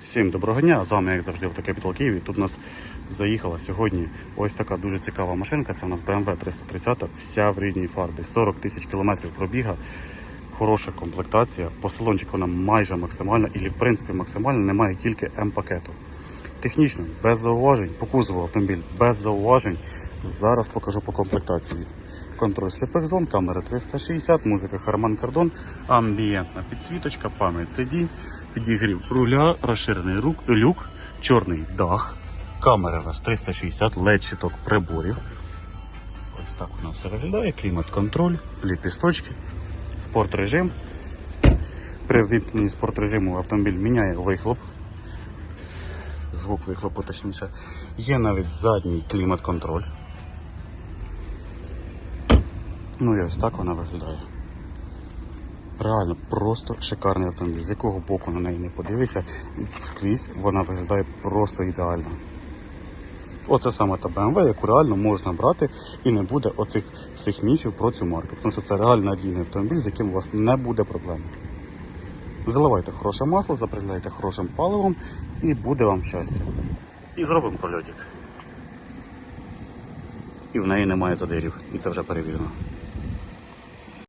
Всім доброго дня! З вами, як завжди, Автокапітал Київ. Тут у нас заїхала сьогодні ось така дуже цікава машинка. Це у нас BMW 330, вся в рідній фарбі. 40 тисяч кілометрів пробіга, хороша комплектація. По салончику вона майже максимальна, і в принципі максимальна, немає тільки М-пакету. Технічно, без зауважень, по кузову автомобіль без зауважень. Зараз покажу по комплектації. Контроль сліпих зон, камера 360, музика Harman Kardon, амбієнтна підсвіточка, пам'ять сидінь, підігрів руля, розширений рук, люк, чорний дах, камера у нас 360, LED щиток приборів. Ось так воно все виглядає, клімат-контроль, ліпісточки, спорт режим. При ввімкненні спорт режиму автомобіль міняє вихлоп. Звук вихлопу точніше. Є навіть задній клімат-контроль. Ну і ось так вона виглядає. Реально просто шикарний автомобіль. З якого боку на неї не подивися, скрізь вона виглядає просто ідеально. Оце саме та BMW, яку реально можна брати і не буде оцих всіх міфів про цю марку. Тому що це реально надійний автомобіль, з яким у вас не буде проблем. Заливайте хороше масло, заправляйте хорошим паливом і буде вам щастя. І зробимо прольотик. І в неї немає задирів. І це вже перевірено.